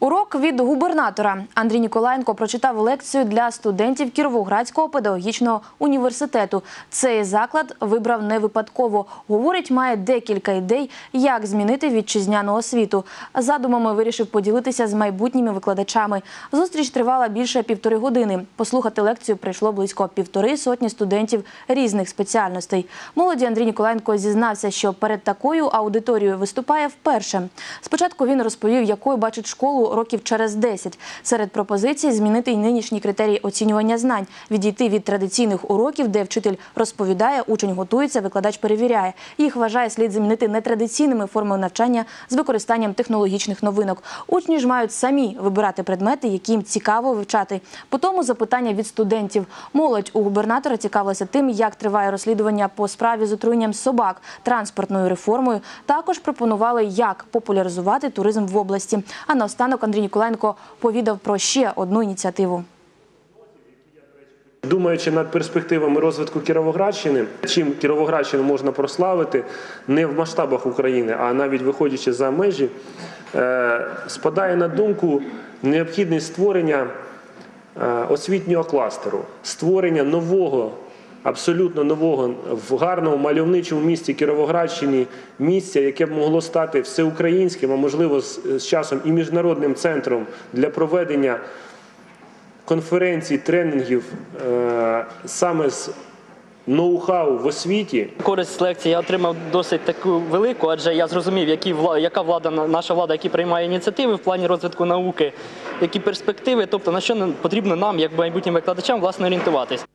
Урок від губернатора Андрій Ніколаєнко прочитав лекцію для студентів Кіровоградського педагогічного університету. Цей заклад вибрав не випадково. Говорить, має декілька ідей, як змінити вітчизняну освіту. Задумами вирішив поділитися з майбутніми викладачами. Зустріч тривала більше півтори години. Послухати лекцію прийшло близько півтори сотні студентів різних спеціальностей. Молоді Андрій Ніколаєнко зізнався, що перед такою аудиторією виступає вперше. Спочатку він розповів, якою бачить школу років через 10. Серед пропозицій змінити й нинішні критерії оцінювання знань, відійти від традиційних уроків, де вчитель розповідає, учень готується, викладач перевіряє. Їх вважає слід замінити нетрадиційними формами навчання з використанням технологічних новинок. Учні ж мають самі вибирати предмети, які їм цікаво вивчати. По тому запитання від студентів. Молодь у губернатора цікавилася тим, як триває розслідування по справі з отруєнням собак, транспортною реформою. Також пропонували, як популяризувати туризм в області. А наостанок Андрій Ніколаєнко повідав про ще одну ініціативу. Думаючи над перспективами розвитку Кіровоградщини, чим Кіровоградщину можна прославити не в масштабах України, а навіть виходячи за межі, е, спадає на думку необхідність створення е, освітнього кластеру, створення нового. Абсолютно нового в гарному мальовничому місті Кіровоградщині місця, яке б могло стати всеукраїнським, а можливо з, часом і міжнародним центром для проведення конференцій, тренінгів е, саме з ноу-хау в освіті. Користь лекції я отримав досить таку велику, адже я зрозумів, які вла- яка влада наша влада, які приймає ініціативи в плані розвитку науки, які перспективи, тобто на що потрібно нам, як майбутнім викладачам, власне орієнтуватись.